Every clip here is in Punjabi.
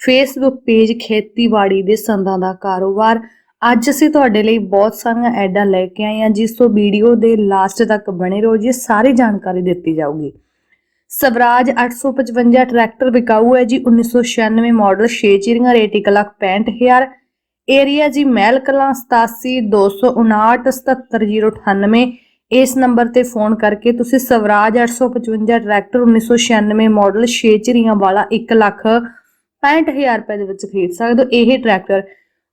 ਫੇਸਬੁੱਕ ਪੇਜ ਖੇਤੀਬਾੜੀ ਦੇ ਸੰਦਾਂ ਦਾ ਕਾਰੋਬਾਰ। ਅੱਜ ਅਸੀਂ ਤੁਹਾਡੇ ਲਈ ਬਹੁਤ ਸਾਰੀਆਂ ਐਡਾਂ ਲੈ ਕੇ ਆਏ ਹਾਂ, ਜਿਸ ਤੋਂ ਵੀਡੀਓ ਦੇ ਲਾਸਟ ਤੱਕ ਬਣੇ ਰਹੋ, ਜੀ ਸਾਰੀ ਜਾਣਕਾਰੀ ਦਿੱਤੀ ਜਾਊਗੀ। ਸਵਰਾਜ 855 ਟਰੈਕਟਰ ਵਿਕਾਊ ਹੈ ਜੀ 1996 ਮਾਡਲ 6 ਚਿਰੀਆਂ, ਰੇਟ 1 ਲੱਖ 65000 ਏਰੀਆ ਜੀ, ਮਹਿਲ ਕਲਾਂ 87 259 77098 ਇਸ ਨੰਬਰ ਤੇ ਫੋਨ ਕਰਕੇ ਤੁਸੀਂ ਸਵਰਾਜ 855 ਟਰੈਕਟਰ 1996 ਮਾਡਲ 6 ਚਿਰੀਆਂ ਵਾਲਾ 1 ਲੱਖ 65000 ਰੁਪਏ ਦੇ ਵਿੱਚ ਖਰੀਦ ਸਕਦੇ ਹੋ। ਇਹ ਟਰੈਕਟਰ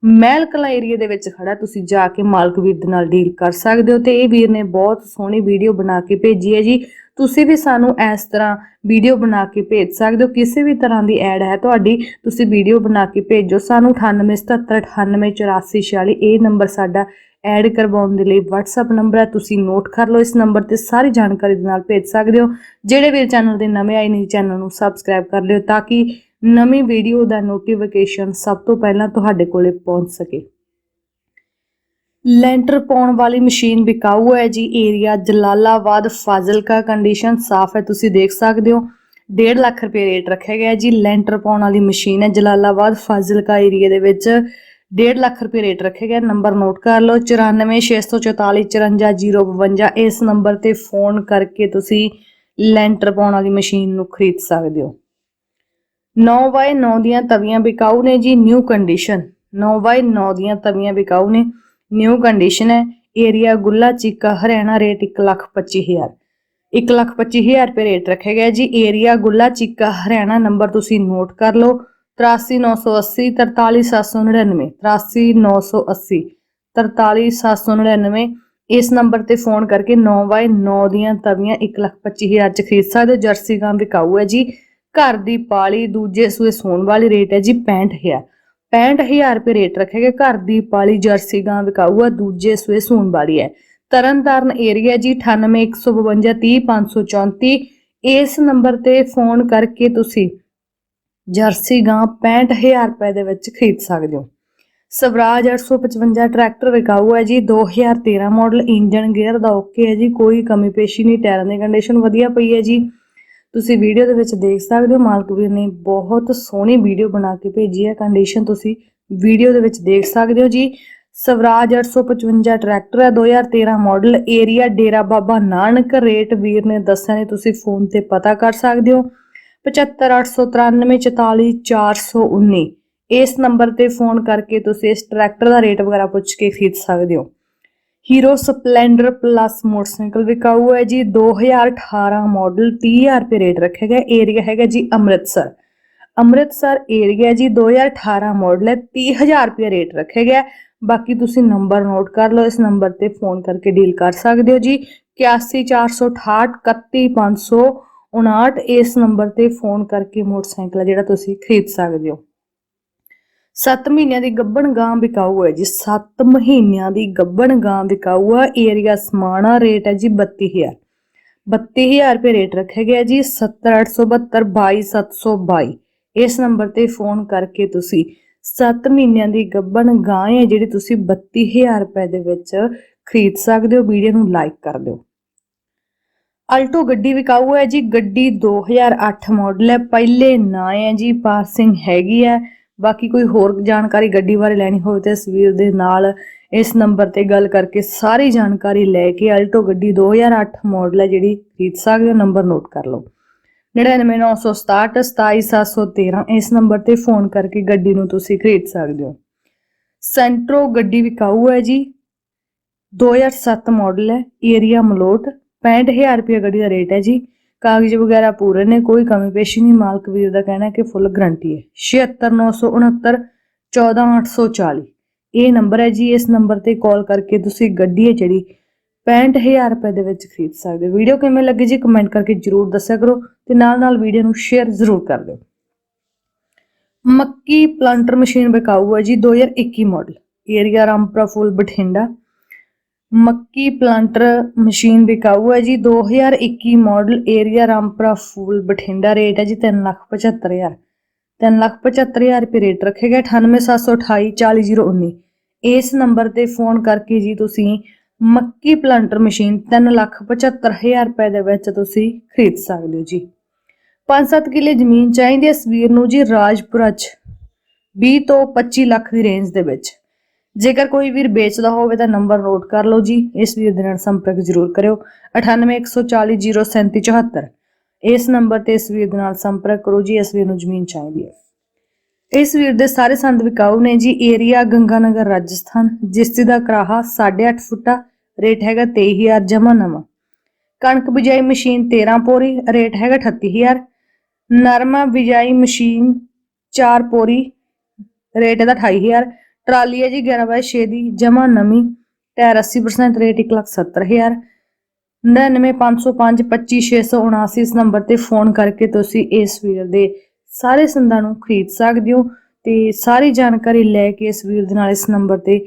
ਮਹਿਲ ਕਲਾਂ ਏਰੀਆ ਦੇ ਵਿੱਚ ਖੜਾ, ਤੁਸੀਂ ਜਾ ਕੇ ਮਾਲਕ ਵੀਰ ਦੇ ਨਾਲ ਡੀਲ ਕਰ ਸਕਦੇ ਹੋ ਤੇ ਇਹ ਵੀਰ ਨੇ ਬਹੁਤ ਸੋਹਣੀ ਵੀਡੀਓ ਬਣਾ ਕੇ ਭੇਜੀ ਹੈ ਜੀ। ਤੁਸੀਂ ਵੀ ਸਾਨੂੰ ਇਸ ਤਰ੍ਹਾਂ ਵੀਡੀਓ ਬਣਾ ਕੇ ਭੇਜ ਸਕਦੇ ਹੋ। ਕਿਸੇ ਵੀ ਤਰ੍ਹਾਂ ਦੀ ਐਡ ਹੈ ਤੁਹਾਡੀ, ਤੁਸੀਂ ਵੀਡੀਓ ਬਣਾ ਕੇ ਭੇਜੋ। ਸਾਨੂੰ 9877988446 ਇਹ ਨੰਬਰ ਸਾਡਾ ਐਡ ਕਰਵਾਉਣ ਦੇ ਲਈ WhatsApp ਨੰਬਰ ਹੈ। ਤੁਸੀਂ ਨੋਟ ਕਰ ਲਓ, ਇਸ ਨੰਬਰ ਤੇ ਸਾਰੀ ਜਾਣਕਾਰੀ ਦੇ ਨਾਲ ਭੇਜ ਸਕਦੇ ਹੋ। ਜਿਹੜੇ ਵੀ ਚੈਨਲ ਦੇ ਨਵੇਂ ਆਏ ਨੇ, ਚੈਨਲ ਨੂੰ ਸਬਸਕ੍ਰਾਈਬ ਕਰ ਲਿਓ ਤਾਂ ਕਿ ਨਵੀਂ ਵੀਡੀਓ ਦਾ ਨੋਟੀਫਿਕੇਸ਼ਨ ਸਭ ਤੋਂ ਪਹਿਲਾਂ ਤੁਹਾਡੇ ਕੋਲੇ ਪਹੁੰਚ ਸਕੇ। ਲੈਂਟਰ ਪਾਉਣ ਵਾਲੀ ਮਸ਼ੀਨ ਵਿਕਾਊ ਹੈ ਜੀ, ਏਰੀਆ ਜਲਾਲਾਬਾਦ ਫਾਜ਼ਿਲਕਾ ਕੰਡੀਸ਼ਨ ਸਾਫ਼ ਹੈ, ਤੁਸੀਂ ਦੇਖ ਸਕਦੇ ਹੋ। 1.5 ਲੱਖ ਰੁਪਏ ਰੇਟ ਰੱਖਿਆ ਗਿਆ ਜੀ, ਲੈਂਟਰ ਪਾਉਣ ਵਾਲੀ ਮਸ਼ੀਨ ਹੈ ਜਲਾਲਾਬਾਦ ਫਾਜ਼ਿਲਕਾ ਏਰੀਆ ਦੇ ਵਿੱਚ। 1.5 ਲੱਖ ਰੁਪਏ ਰੇਟ ਰੱਖਿਆ ਗਿਆ, ਨੰਬਰ ਨੋਟ ਕਰ ਲਓ 9464454052 ਇਸ ਨੰਬਰ ਤੇ ਫੋਨ ਕਰਕੇ ਤੁਸੀਂ ਲੈਂਟਰ ਪਾਉਣ ਵਾਲੀ ਮਸ਼ੀਨ ਨੂੰ ਖਰੀਦ ਸਕਦੇ ਹੋ। 9x9 ਦੀਆਂ ਤਵੀਆਂ ਵਿਕਾਊ ਨੇ ਜੀ ਨਿਊ ਕੰਡੀਸ਼ਨ 9x9 ਦੀਆਂ ਤਵੀਆਂ ਵਿਕਾਊ ਨੇ ਨਿਊ ਕੰਡੀਸ਼ਨ ਹੈ। ਏਰੀਆ ਗੁੱਲਾ ਚੀਕਾ, ਹਰਿਆਣਾ ਰੇਟ 125000 125000 ਰੁਪਏ ਰੇਟ ਰੱਖਿਆ ਗਿਆ ਜੀ। ਏਰੀਆ ਗੁੱਲਾ ਚੀਕਾ, ਹਰਿਆਣਾ ਨੰਬਰ ਤੁਸੀਂ ਨੋਟ ਕਰ ਲਓ। 83980 43799 83980 43799 ਇਸ ਨੰਬਰ ਤੇ ਫੋਨ ਕਰਕੇ 9x9 ਦੀਆਂ ਤਵੀਆਂ 125000 ਚ ਖਰੀਦ ਸਕਦੇ ਹੋ। ਜਰਸੀ ਗਾਂ ਵਿਕਾਊ ਹੈ ਜੀ। ਘਰ ਦੀ ਪਾਲੀ ਦੂਜੇ ਸੂਏ ਸੋਣ ਵਾਲੀ ਰੇਟ ਹੈ ਜੀ 65000 65000 ਰੁਪਏ ਰੇਟ ਰੱਖਿਆ ਗਿਆ, ਘਰ ਦੀ ਪਾਲੀ ਜਰਸੀ ਗਾਂ ਵਿਕਾਊ ਹੈ ਦੂਜੇ ਸੂਏ ਸੂਣ ਵਾਲੀ ਹੈ। ਤਰਨਤਾਰਨ ਏਰੀਆ ਜੀ 9815230534 ਇਸ ਨੰਬਰ ਤੇ ਫੋਨ ਕਰਕੇ ਤੁਸੀਂ ਜਰਸੀ ਗਾਂ 65000 ਰੁਪਏ ਦੇ ਵਿੱਚ ਖਰੀਦ ਸਕਦੇ ਹੋ। ਸਵਰਾਜ 855 ਟਰੈਕਟਰ ਵਿਕਾਊ ਹੈ ਜੀ 2013 ਮਾਡਲ ਇੰਜਨ ਗੇਅਰ ਦਾ ਓਕੇ ਹੈ ਜੀ, ਕੋਈ ਕਮੀ ਪੇਸ਼ੀ ਨਹੀਂ ਟਾਇਰਾਂ ਦੀ ਕੰਡੀਸ਼ਨ ਵਧੀਆ ਪਈ ਹੈ ਜੀ। ਤੁਸੀਂ ਵੀਡੀਓ ਦੇ ਵਿੱਚ ਦੇਖ ਸਕਦੇ ਹੋ, ਮਾਲਕ ਵੀਰ ਨੇ ਬਹੁਤ ਸੋਹਣੀ ਵੀਡੀਓ ਬਣਾ ਕੇ ਭੇਜੀ ਹੈ। ਕੰਡੀਸ਼ਨ ਤੁਸੀਂ ਵੀਡੀਓ ਦੇ ਵਿੱਚ ਦੇਖ ਸਕਦੇ ਹੋ ਜੀ। ਸਵਰਾਜ 855 ਟਰੈਕਟਰ ਹੈ 2013 model area Dera Baba Nanak. Rate ਵੀਰ ਨੇ ਦੱਸਿਆ ਨੇ, ਤੁਸੀਂ ਫੋਨ ਤੇ ਪਤਾ ਕਰ ਸਕਦੇ ਹੋ। 7589444419 ਇਸ ਨੰਬਰ ਤੇ ਫੋਨ ਕਰਕੇ ਤੁਸੀਂ ਇਸ ਟਰੈਕਟਰ ਦਾ ਰੇਟ ਵਗੈਰਾ ਪੁੱਛ ਕੇ ਖਰੀਦ ਸਕਦੇ ਹੋ। ਹੀਰੋ ਸਪਲੈਂਡਰ ਪਲੱਸ ਮੋਟਰਸਾਈਕਲ ਵਿਕਾਊ ਹੈ ਜੀ। 2018 ਮਾਡਲ 30000 ਰੁਪਏ ਰੇਟ ਰੱਖਿਆ ਗਿਆ। ਏਰੀਆ ਹੈਗਾ ਜੀ ਅੰਮ੍ਰਿਤਸਰ। ਅੰਮ੍ਰਿਤਸਰ ਏਰੀਆ ਜੀ 2018 ਮਾਡਲ ਹੈ। 30000 ਰੁਪਏ ਰੇਟ ਰੱਖਿਆ ਗਿਆ। ਬਾਕੀ ਤੁਸੀਂ ਨੰਬਰ ਨੋਟ ਕਰ ਲਓ। ਇਸ ਨੰਬਰ ਤੇ ਫੋਨ ਕਰਕੇ ਡੀਲ ਕਰ ਸਕਦੇ ਹੋ ਜੀ। 8148631559 ਇਸ ਨੰਬਰ ਤੇ ਫੋਨ ਕਰਕੇ ਮੋਟਰਸਾਈਕਲ ਹੈ ਜਿਹੜਾ ਤੁਸੀਂ ਖਰੀਦ ਸਕਦੇ ਹੋ। 7 ਮਹੀਨਿਆਂ ਦੀ ਗੱਬਣ ਗਾਂ ਵਿਕਾਊ ਹੈ ਜੀ 7 ਮਹੀਨਿਆਂ ਦੀ ਗੱਬਣ ਗਾਂ ਵਿਕਾਊ ਹੈ ਏਰੀਆ ਸਮਾਣਾ ਰੇਟ ਹੈ ਜੀ 32000 32000 ਰੁਪਏ ਰੇਟ ਰੱਖਿਆ ਗਿਆ ਜੀ 70872 22722 ਇਸ ਨੰਬਰ ਤੇ ਫੋਨ ਕਰਕੇ ਤੁਸੀਂ 7 ਮਹੀਨਿਆਂ ਦੀ ਗੱਬਣ ਗਾਂ ਹੈ ਜਿਹੜੀ ਤੁਸੀਂ 32000 ਰੁਪਏ ਦੇ ਵਿੱਚ ਖਰੀਦ ਸਕਦੇ ਹੋ, ਵੀਡੀਓ ਨੂੰ ਲਾਈਕ ਕਰ ਦਿਓ। ਅਲਟੋ ਗੱਡੀ ਵਿਕਾਊ ਹੈ ਜੀ, ਗੱਡੀ 2008 ਮਾਡਲ ਹੈ, ਪਹਿਲੇ ਨਾਂ ਹੈ ਜੀ ਪਾਸਿੰਗ ਹੈਗੀ ਹੈ। ਬਾਕੀ ਕੋਈ ਹੋਰ ਜਾਣਕਾਰੀ ਗੱਡੀ ਬਾਰੇ ਲੈਣੀ ਹੋਵੇ ਤਾਂ ਤਸਵੀਰ ਦੇ ਨਾਲ ਇਸ ਨੰਬਰ ਤੇ ਗੱਲ ਕਰਕੇ ਸਾਰੀ ਜਾਣਕਾਰੀ ਲੈ ਕੇ ਅਲਟੋ ਗੱਡੀ 2008 ਮਾਡਲ ਹੈ ਜਿਹੜੀ ਖਰੀਦ ਸਕਦੇ ਹੋ, ਨੰਬਰ ਨੋਟ ਕਰ ਲਓ। 9996672713 ਇਸ ਨੰਬਰ ਤੇ ਫੋਨ ਕਰਕੇ ਗੱਡੀ ਨੂੰ ਤੁਸੀਂ ਖਰੀਦ ਸਕਦੇ ਹੋ। ਸੈਂਟਰੋ ਗੱਡੀ ਵਿਕਾਊ ਹੈ ਜੀ 2007 ਮਾਡਲ ਹੈ, ਏਰੀਆ ਮਲੋਟ 65000 ਰੁਪਏ ਗੱਡੀ ਦਾ ਰੇਟ ਹੈ ਜੀ। ਕਾਗਜ਼ ਵਗੈਰਾ ਪੂਰੇ ਨੇ, ਕੋਈ ਕਮੀ ਪੇਸ਼ੀ ਨਹੀਂ। ਮਾਲਕ ਵੀਰ ਦਾ ਕਹਿਣਾ ਹੈ ਕਿ ਫੁੱਲ ਗਰੰਟੀ ਹੈ। 76969 14840 ਇਹ ਨੰਬਰ ਹੈ ਜੀ, ਇਸ ਨੰਬਰ ਤੇ ਕਾਲ ਕਰਕੇ ਤੁਸੀਂ ਗੱਡੀ ਹੈ ਜਿਹੜੀ 65000 ਰੁਪਏ ਦੇ ਵਿੱਚ ਖਰੀਦ ਸਕਦੇ ਹੋ। ਵੀਡੀਓ ਕਿਵੇਂ ਲੱਗੀ ਜੀ, ਕਮੈਂਟ ਕਰਕੇ ਜਰੂਰ ਦੱਸਿਆ ਕਰੋ ਤੇ ਨਾਲ ਨਾਲ ਵੀਡੀਓ ਨੂੰ ਸ਼ੇਅਰ ਜ਼ਰੂਰ ਕਰ ਦਿਓ। ਮੱਕੀ ਪਲਾਂਟਰ ਮਸ਼ੀਨ ਬਕਾਊ ਹੈ ਜੀ 2021 ਮਾਡਲ। ਏਰੀਆ ਰਾਮਪੁਰਾ ਫੁੱਲ ਬਠਿੰਡਾ। ਮੱਕੀ ਪਲਾਂਟਰ ਮਸ਼ੀਨ ਵਿਕਾਊ ਹੈ ਜੀ। 2021 model area Rampura Phul Bathinda rate ਹੈ ਜੀ 375000 375000 ਰੁਪਏ ਰੇਟ ਰੱਖਿਆ ਗਿਆ 98728 40019 ਇਸ ਨੰਬਰ ਤੇ ਫੋਨ ਕਰਕੇ ਜੀ ਤੁਸੀਂ ਮੱਕੀ ਪਲਾਂਟਰ ਮਸ਼ੀਨ 375000 ਰੁਪਏ ਦੇ ਵਿੱਚ ਤੁਸੀਂ ਖਰੀਦ ਸਕਦੇ ਹੋ ਜੀ। 5-7 ਕਿੱਲੇ ਜ਼ਮੀਨ ਚਾਹੀਦੀ ਹੈ ਇਸ ਵੀਰ ਨੂੰ ਜੀ ਰਾਜਪੁਰਾ ਚ। 20 ਤੋਂ 25 ਲੱਖ ਦੀ ਰੇਂਜ ਦੇ ਵਿੱਚ। ਜੇਕਰ ਕੋਈ ਵੀਰ ਵੇਚਦਾ ਹੋਵੇ ਤਾਂ ਨੰਬਰ ਨੋਟ ਕਰ ਲਓ ਜੀ, ਇਸ ਵੀਰ ਦੇ ਨਾਲ ਸੰਪਰਕ ਜ਼ਰੂਰ ਕਰਿਓ। 9814003774 ਇਸ ਨੰਬਰ ਤੇ ਇਸ ਵੀਰ ਦੇ ਨਾਲ ਸੰਪਰਕ ਕਰੋ ਜੀ, ਇਸ ਵੀਰ ਨੂੰ ਜ਼ਮੀਨ ਚਾਹੀਦੀ ਹੈ। ਇਸ ਵੀਰ ਦੇ ਸਾਰੇ ਸੰਦ ਵਿਕਾਊ ਨੇ ਜੀ, ਏਰੀਆ ਗੰਗਾਨਗਰ, ਰਾਜਸਥਾਨ ਜਿਸ ਦਾ ਕਰਾਹਾ 8.5 ਫੁੱਟਾ, ਰੇਟ ਹੈਗਾ 23000 ਜਮਾ ਨਵਾਂ। ਕਣਕ ਬਿਜਾਈ ਮਸ਼ੀਨ 13 ਪੋਰੀ, ਰੇਟ ਹੈਗਾ 38000 ਨਰਮਾ ਬਿਜਾਈ ਮਸ਼ੀਨ 4 ਪੋਰੀ, ਰੇਟ ਇਹਦਾ 28000 ਟਰਾਲੀ ਹੈ ਜੀ 11 ਬਾਈ 6 ਦੀ ਜਮਾ ਨਵੀਂ, ਟਾਇਰ 80% ਰੇਟ 170000 99505 25679 ਇਸ ਨੰਬਰ ਤੇ ਫੋਨ ਕਰਕੇ ਤੁਸੀਂ ਇਸ ਵੀਰ ਦੇ ਸਾਰੇ ਸੰਦਾਂ ਨੂੰ ਖਰੀਦ ਸਕਦੇ ਹੋ ਤੇ ਸਾਰੀ ਜਾਣਕਾਰੀ ਲੈ ਕੇ ਇਸ ਵੀਰ ਦੇ ਨਾਲ ਇਸ ਨੰਬਰ ਤੇ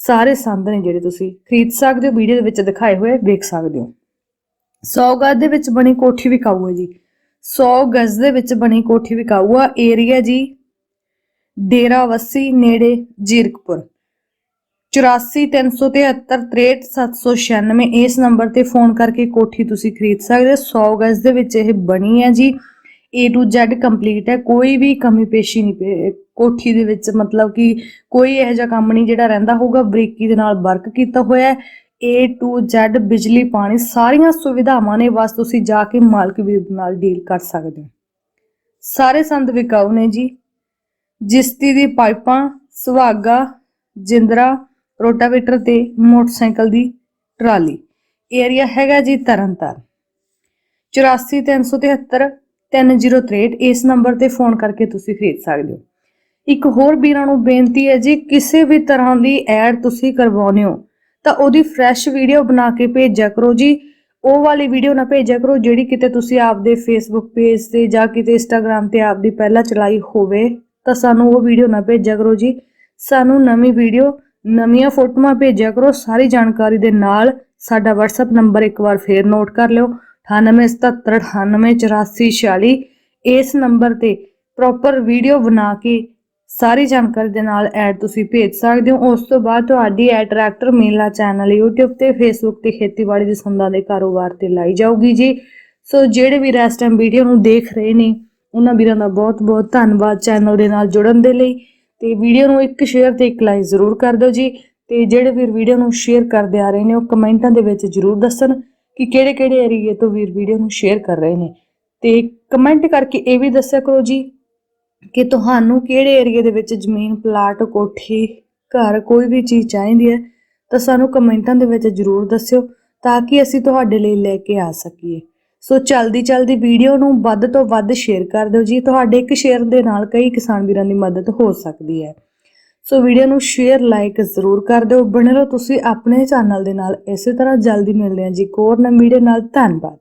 ਸਾਰੇ ਸੰਦ ਨੇ ਜਿਹੜੇ ਤੁਸੀਂ ਖਰੀਦ ਸਕਦੇ ਹੋ, ਵੀਡੀਓ ਦੇ ਵਿੱਚ ਦਿਖਾਏ ਹੋਏ ਵੇਖ ਸਕਦੇ ਹੋ। 100 ਗਜ਼ ਦੇ ਵਿੱਚ ਬਣੀ ਕੋਠੀ ਵਿਕਾਊ ਹੈ ਜੀ। 100 ਗਜ਼ ਦੇ ਵਿੱਚ ਬਣੀ ਕੋਠੀ ਵਿਕਾਊ ਆ ਏਰੀਆ ਜੀ ਡੇਰਾ ਵੱਸੀ ਨੇੜੇ ਜੀਰਕਪੁਰ। 8437763796 ਇਸ ਨੰਬਰ ਤੇ ਫੋਨ ਕਰਕੇ ਕੋਠੀ ਤੁਸੀਂ ਖਰੀਦ ਸਕਦੇ ਹੋ। 100 ਗਜ਼ ਦੇ ਵਿੱਚ ਇਹ ਬਣੀ ਹੈ ਜੀ। A to Z ਕੰਪਲੀਟ ਹੈ। ਕੋਈ ਵੀ ਕਮੀ ਪੇਸ਼ੀ ਨਹੀਂ ਪੇ- ਕੋਠੀ ਦੇ ਵਿੱਚ ਮਤਲਬ ਕਿ ਕੋਈ ਇਹੋ ਜਿਹਾ ਕੰਮ ਨਹੀਂ ਜਿਹੜਾ ਰਹਿੰਦਾ ਹੋਊਗਾ। ਬਰੀਕੀ ਦੇ ਨਾਲ ਵਰਕ ਕੀਤਾ ਹੋਇਆ ਹੈ। A to Z ਬਿਜਲੀ, ਪਾਣੀ, ਸਾਰੀਆਂ ਸੁਵਿਧਾਵਾਂ ਨੇ ਬਸ ਤੁਸੀਂ ਜਾ ਕੇ ਮਾਲਕ ਵੀਰ ਨਾਲ ਡੀਲ ਕਰ ਸਕਦੇ ਹੋ। ਸਾਰੇ ਸੰਦ ਵਿਕਾਊ ਨੇ ਜੀ। ਜਿਸਤੀ ਦੀ ਪਾਈਪਾਂ, ਸੁਹਾਗਾ, ਜਿੰਦਰਾ, ਰੋਟਾਵੇਟਰ ਤੇ ਮੋਟਰਸਾਈਕਲ ਦੀ ਟਰਾਲੀ। ਏਰੀਆ ਹੈਗਾ ਜੀ ਤਰਨਤਾਰਨ। 843773 3063 ਇਸ ਨੰਬਰ ਤੇ ਫੋਨ ਕਰਕੇ ਤੁਸੀਂ ਖਰੀਦ ਸਕਦੇ ਹੋ। ਇੱਕ ਹੋਰ ਵੀਰਾਂ ਨੂੰ ਬੇਨਤੀ ਹੈ ਜੀ, ਕਿਸੇ ਵੀ ਤਰ੍ਹਾਂ ਦੀ ਐਡ ਤੁਸੀਂ ਕਰਵਾਉਨੇ ਹੋ, ਤਾਂ ਉਹਦੀ ਫਰੈਸ਼ ਵੀਡੀਓ ਬਣਾ ਕੇ ਭੇਜਿਆ ਕਰੋ ਜੀ। ਉਹ ਵਾਲੀ ਵੀਡੀਓ ਨਾ ਭੇਜਿਆ ਕਰੋ, ਜਿਹੜੀ ਕਿਤੇ ਤੁਸੀਂ ਆਪਦੇ ਫੇਸਬੁੱਕ ਪੇਜ ਤੇ ਜਾਂ ਕਿਤੇ ਇੰਸਟਾਗ੍ਰam ਤੇ ਆਪਦੀ ਪਹਿਲਾਂ ਚਲਾਈ ਹੋਵੇ। ਤਾਂ ਸਾਨੂੰ ਉਹ ਵੀਡੀਓ ਨਾ ਭੇਜਿਆ ਕਰੋ ਜੀ। ਸਾਨੂੰ ਨਵੀਂ ਵੀਡੀਓ ਨਵੀਆਂ ਫੋਟੋਆਂ ਭੇਜਿਆ ਕਰੋ। ਸਾਰੀ ਜਾਣਕਾਰੀ ਦੇ ਨਾਲ ਸਾਡਾ WhatsApp ਨੰਬਰ ਇੱਕ ਵਾਰ ਫੇਰ ਨੋਟ ਕਰ ਲਿਓ। 9877988446 ਇਸ ਨੰਬਰ ਤੇ ਪ੍ਰੋਪਰ ਵੀਡੀਓ ਬਣਾ ਕੇ ਸਾਰੀ ਜਾਣਕਾਰੀ ਦੇ ਨਾਲ ਐਡ ਤੁਸੀਂ ਭੇਜ ਸਕਦੇ ਹੋ। ਉਸ ਤੋਂ ਬਾਅਦ ਤੁਹਾਡੀ ad tractor Mela channel YouTube ਤੇ Facebook ਤੇ ਖੇਤੀਬਾੜੀ ਦੇ ਸੰਦਾਂ ਦੇ ਕਾਰੋਬਾਰ ਤੇ ਲਾਈ ਜਾਊਗੀ ਜੀ। ਸੋ ਜਿਹੜੇ ਵੀ ਇਸ ਟਾਈਮ ਵੀਡੀਓ ਨੂੰ ਦੇਖ ਰਹੇ ਨੇ ਉਹਨਾਂ ਵੀਰਾਂ ਦਾ ਬਹੁਤ ਬਹੁਤ ਧੰਨਵਾਦ ਚੈਨਲ ਦੇ ਨਾਲ ਜੁੜਨ ਦੇ ਲਈ। ਤੇ ਵੀਡੀਓ ਨੂੰ ਇੱਕ ਸ਼ੇਅਰ ਤੇ ਇੱਕ ਲਾਈਕ ਜ਼ਰੂਰ ਕਰ ਦਿਓ ਜੀ। ਤੇ ਜਿਹੜੇ ਵੀਰ ਵੀਡੀਓ ਨੂੰ ਸ਼ੇਅਰ ਕਰਦੇ ਆ ਰਹੇ ਨੇ, ਉਹ ਕਮੈਂਟਾਂ ਦੇ ਵਿੱਚ ਜ਼ਰੂਰ ਦੱਸਣ ਕਿ ਕਿਹੜੇ ਕਿਹੜੇ ਏਰੀਏ ਤੋਂ ਵੀਰ ਵੀਡੀਓ ਨੂੰ ਸ਼ੇਅਰ ਕਰ ਰਹੇ ਨੇ। ਤੇ ਕਮੈਂਟ ਕਰਕੇ ਇਹ ਵੀ ਦੱਸਿਆ ਕਰੋ ਜੀ ਕਿ ਤੁਹਾਨੂੰ ਕਿਹੜੇ ਏਰੀਏ ਦੇ ਵਿੱਚ ਜ਼ਮੀਨ, ਪਲਾਟ, ਕੋਠੀ, ਘਰ ਕੋਈ ਵੀ ਚੀਜ਼ ਚਾਹੀਦੀ ਹੈ, ਤਾਂ ਸਾਨੂੰ ਕਮੈਂਟਾਂ ਦੇ ਵਿੱਚ ਜ਼ਰੂਰ ਦੱਸਿਓ ਤਾਂ ਕਿ ਅਸੀਂ ਤੁਹਾਡੇ ਲਈ ਲੈ ਕੇ ਆ ਸਕੀਏ। ਸੋ ਚਲਦੀ ਚਲਦੀ ਵੀਡੀਓ ਨੂੰ ਵੱਧ ਤੋਂ ਵੱਧ ਸ਼ੇਅਰ ਕਰ ਦਿਓ ਜੀ। ਤੁਹਾਡੇ ਇੱਕ ਸ਼ੇਅਰ ਦੇ ਨਾਲ ਕਈ ਕਿਸਾਨ ਵੀਰਾਂ ਦੀ ਮਦਦ ਹੋ ਸਕਦੀ ਹੈ। ਸੋ ਵੀਡੀਓ ਨੂੰ ਸ਼ੇਅਰ ਲਾਈਕ ਜ਼ਰੂਰ ਕਰ ਦਿਓ। ਬਣੇ ਰਹੋ ਤੁਸੀਂ ਆਪਣੇ ਚੈਨਲ ਦੇ ਨਾਲ। ਇਸੇ ਤਰ੍ਹਾਂ ਜਲਦੀ ਮਿਲਦੇ ਹਾਂ ਜੀ। ਇੱਕ ਨਵੀਂ ਵੀਡੀਓ ਨਾਲ। ਧੰਨਵਾਦ।